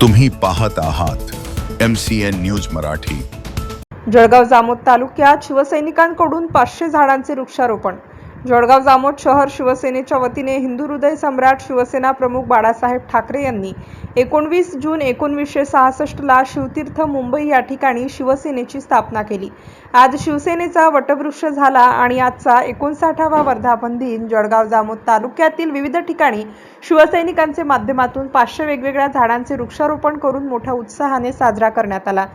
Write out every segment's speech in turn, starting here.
तुम्ही पाहत आहात M C N news Marathi. Jalgaon Jamod तालुक्यात शिवसैनिकांकडून पाचशे झाडांचे वृक्षारोपण. जळगाव जामोद शहर शिवसेनेच्या वतीने हिंदू हृदय सम्राट शिवसेना प्रमुख बाळासाहेब ठाकरे यांनी एकोणवीस जून एकोणवीसशे सहासष्टला शिवतीर्थ मुंबई या ठिकाणी शिवसेनेची स्थापना केली. आज शिवसेनेचा वटवृक्ष झाला आणि आजचा एकोणसाठावा वर्धापन दिन जळगाव जामोद तालुक्यातील विविध ठिकाणी शिवसैनिकांचे माध्यमातून पाचशे वेगवेगळ्या झाडांचे वृक्षारोपण करून मोठ्या उत्साहाने साजरा करण्यात आला.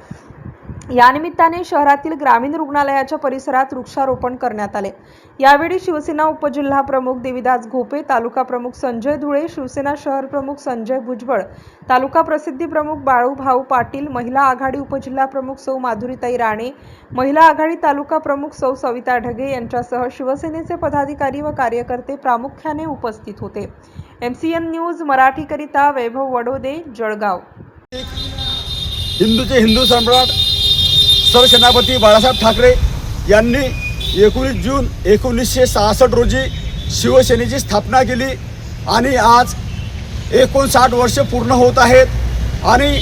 या निमित्ताने शहरातील ग्रामीण रुग्णालयाच्या परिसरात वृक्षारोपण करण्यात आले. यावेळी शिवसेना उपजिल्हा प्रमुख देविदास घोपे तालुका प्रमुख संजय धुळे शिवसेना शहर प्रमुख संजय भुजबळ तालुका प्रसिद्धी प्रमुख बाळू भाऊ पाटील महिला आघाडी उपजिल्हा प्रमुख सौ माधुरीताई राणे महिला आघाडी तालुका प्रमुख सौ सविता ढगे यांच्यासह शिवसेनेचे पदाधिकारी व कार्यकर्ते प्रामुख्याने उपस्थित होते. एम सी एन न्यूज मराठीकरिता वैभव वडोदे जळगाव. हिंदूचे हिंदू सम्राट सरसेनापती बाळासाहेब ठाकरे यांनी एकोणीस जून एकोणीसशे सहासष्ट रोजी शिवसेनेची स्थापना केली आणि आज एकोणसाठ वर्ष पूर्ण होत आहेत. आणि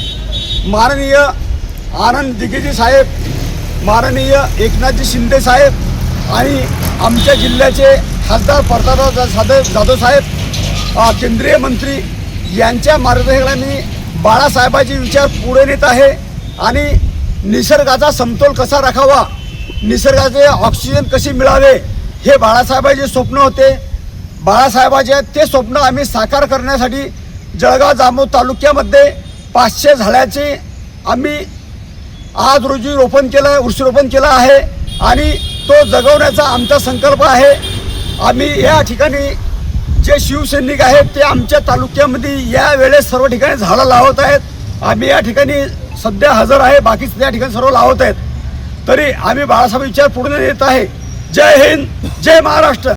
माननीय आनंद दिग्गजी साहेब माननीय एकनाथजी शिंदे साहेब आणि आमच्या जिल्ह्याचे खासदार प्रतापराव जा- जाधव साहेब केंद्रीय मंत्री यांच्या मार्गदर्शनाने बाळासाहेबाचे विचार पुढे नेत आहे. आणि निसर्गाचा समतोल कसा राखावा? निसर्गाचे ऑक्सिजन कसे मिळावे? हे बाळासाहेबाचे स्वप्न होते. बाळासाहेबाचे ते स्वप्न आम्ही साकार करण्यासाठी जळगाव जामोद तालुक्यामध्ये पाचशे झाडाचे आम्ही आज रोजी रोपण केलं वृक्षरोपण केलं आहे आणि तो जगवण्याचा आमचा संकल्प आहे. आम्ही या ठिकाणी जे शिवसैनिक आहेत ते आमच्या तालुक्यामध्ये या वेळेस सर्व ठिकाणी झाडं लावत आहेत. आम्ही या ठिकाणी सध्या हजर आहे बाकी त्या ठिकाणी सर्व लावत आहेत. तरी आम्ही बाळासाहेब विचार पूर्ण येत आहे. जय हिंद जय महाराष्ट्र.